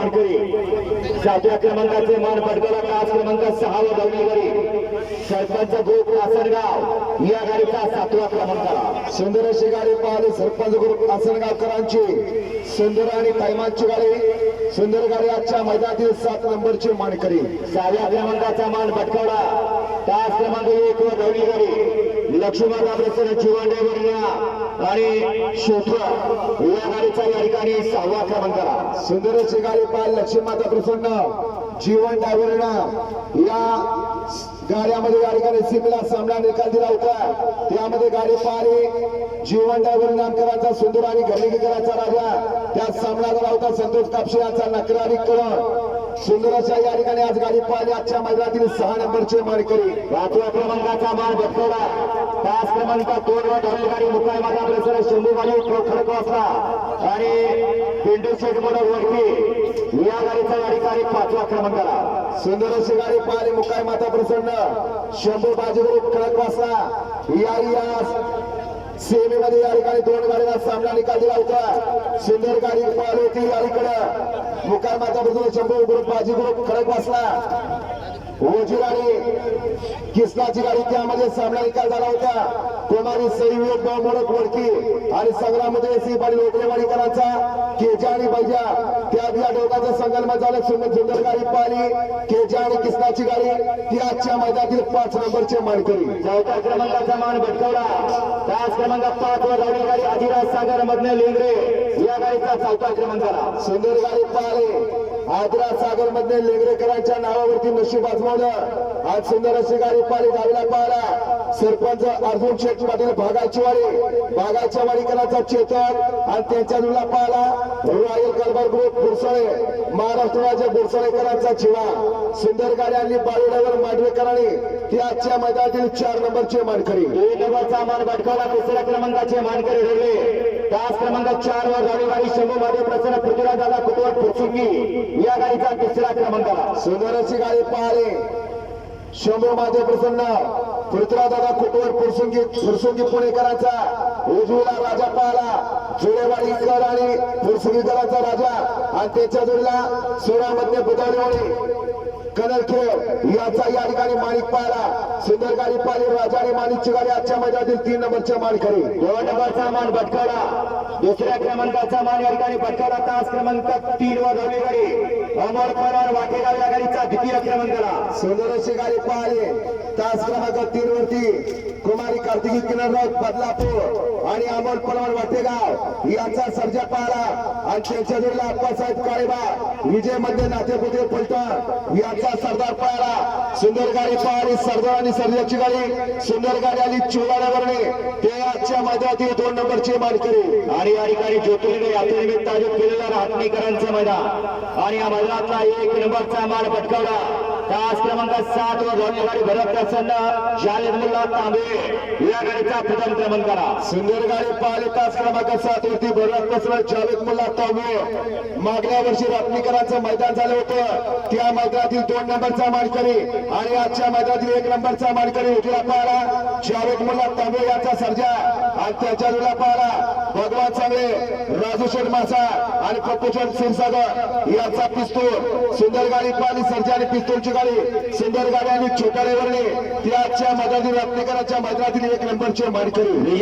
मानकरी. सातव्या क्रमांकाचे मान पटकावला तास क्रमांक सहा व धावणीकरी सरपंच ग्रुप लासनगाव या गाडीचा सातवा क्रमांकाला. सुंदर अशी गाडी पाहिली. सरपंच ग्रुप आसनगावकरांची. सुंदर आणि कैमांची गाडी. सुंदर गाडी आजच्या मैदानातील सात नंबरची मानकरी. सहाव्या क्रमांकाचा मान पटकावला तास क्रमांक एक व धावणीकरी लक्ष्मण प्रसन्न चिवांडेवरल्या आणि शोध या गाडीचा या ठिकाणी सहावा क्रमांकाला सुंदर अशी गाडी पाहिली लक्ष्मी प्रसन्न जीवन डायव्हरना या गाड्यामध्ये या ठिकाणी सिमला सामना निकाल दिला होता. त्यामध्ये गाडी पारी जीवन डायव्हर नामकरांचा सुंदर आणि घरलिकेकरांचा राजा. त्यात सामना झाला होता संतोष कापशे यांचा नकरारी करण सुंदराच्या या ठिकाणी आज गाडी पाहिली. आजच्या मैदानातील सहा नंबरचे मानकरी वाहतूक क्रमांकाचा मान भटकवला पाच क्रमांक दोन वर धावली गाडी. मुकाय माता परिसर शंभूबाई खडक असला आणि पिंटू शेठ मोडक वरती या गाडीचा या ठिकाणी पाचव्या क्रमांकाला. सुंदर अशी गाडी पाहिली. मुकाय माता प्रसन्न शंभू बाजीगुरु खडक वासला या या सेवेमध्ये या ठिकाणी दोन गाडीला सामना निकाल दिला होता. सुंदर गाडी पाहिली होती या इकडं मुकाय माता ग्रुप शंभू गुरु खडक बसला. ओजी गाडी किसनाची गाडी त्यामध्ये सामना निकाल झाला होता. कुमारी सैयोग मोडक वडकी आणि संग्राममध्ये सी पाणी लोकलेवाडीकरांचा केजा आणि बैजा. दोघांचं संगम झालं सुंदर सुंदर गाडी पाहिली. केजा आणि किसनाची गाडी ती आजच्या मैदानातील पाच नंबरचे मानकरी. चौथ्या क्रमांकाचा मान भटकवला. तास क्रमांक पाच वर धावली गाडी आदिराज सागर मधने लेंगरे. या गाडीचा चौथा क्रमांकाला सुंदर गाडी पाहिली. आदरा सागरमध्ये लेगरेकरांच्या नावावरती नशीब आजमावलं. आज सुंदर अशी गाडी पाहिली डावीला पाहिला सरपंच अर्जुन शेठ पाटील भागाची वाडी भागाच्या वाडीकरांचा चेतन आणि त्यांच्या जुला पाहिला रॉयल कलबर ग्रुप बुरसळे महाराष्ट्र राज्य बुरसळेकरांचा चिवा सुंदर गाडी आणि बाळूड्यावर मांडवेकरांनी. ती आजच्या मैदानातील चार नंबरचे मानकरी. दोन नंबरचा मान भटकावला तिसऱ्या क्रमांकाचे मानकरी ठरले. तास क्रमांक चार वर रविवारी गाडी शंभू मध्ये प्रसन्न पृथ्वीराज दादा कुटवट फुटसुंगी. या गाडीचा तिसऱ्या क्रमांकाला. सुंदर अशी गाडी पाहले. शंभू महादेव प्रसन्न. पृथ्वीराजदादा कुटवर फुरसुंगी फुरसुंगी पुणेकरांचा. उजवीला राजा पाहला. जुळेवाडीकर आणि फुरसुंगीकरांचा राजा. आणि त्याच्या जोडीला सोळामध्ये बुधावलीवाडी कनरखेड याचा या ठिकाणी माणिक पाहिला. सुंदर गाडी पाहिली राजा आणि माणिकची गाडी आजच्या मैदानातील तीन नंबरच्या मानकरी. दोन नंबरचा मान भटकवला दुसऱ्या क्रमांकाचा मान या ठिकाणी भटकवला तास क्रमांक तीन वर धावली गाडी. अमोल पवार वाटेगाव या गाडीचा द्वितीय क्रमांकाला. सुंदर अशी गाडी पाहिली. तास क्रमांक तीन वरती कुमारी कार्तिकी किनरराव बदलापूर आणि अमोल पलवार वाटेगाव याचा सर्जा पाहिला. आणि त्यांच्या जोडीला अप्पासाहेब काळेबा विजयमध्ये नातेपुते फलटण याचा सरदार पाहिला. सुंदर गाडी पाहिली सरदार आणि सर्जाची गाडी सुंदर गाडी आली चोलाड्यावरणे ते आजच्या मैदानातील दोन नंबरचे मानकरी. आणि या ठिकाणी ज्योतिर्लिंग यात्रेनिमित्त आयोजित केलेला राहटणीकरांचं मैदान. आणि या मैदानातला एक नंबरचा मान पटकावला तास क्रमांक सात वर धावली गाडी भरत असताना जावेद मुल्ला तांबे. या गाडीचा प्रथम क्रमांकाला सुंदर गाडी पाहिली तास क्रमांक सात वरती भरत प्रसन्न जावेद मुल्ला तांबे. मागल्या वर्षी रत्नीकरांचं मैदान झालं होतं. त्या मैदानातील दोन नंबरचा मानकरी आणि आजच्या मैदानातील एक नंबरचा मानकरी उठला पाहिला जावेद मुल्ला तांबे याचा सर्जा. आजच्या त्याच्या पाहिला भगवान चांगले राजू शेठ मासा आणि पप्पूचंद क्षीरसागर याचा पिस्तूल. सुंदर गाडी पाहिली सर्जा आणि पिस्तूलची गाडी. सुंदर गाडी आणि छोट्या ड्रायव्हरने ती आजच्या मैदानातील रत्नीकरांच्या मैदानातील एक नंबरची मानकरी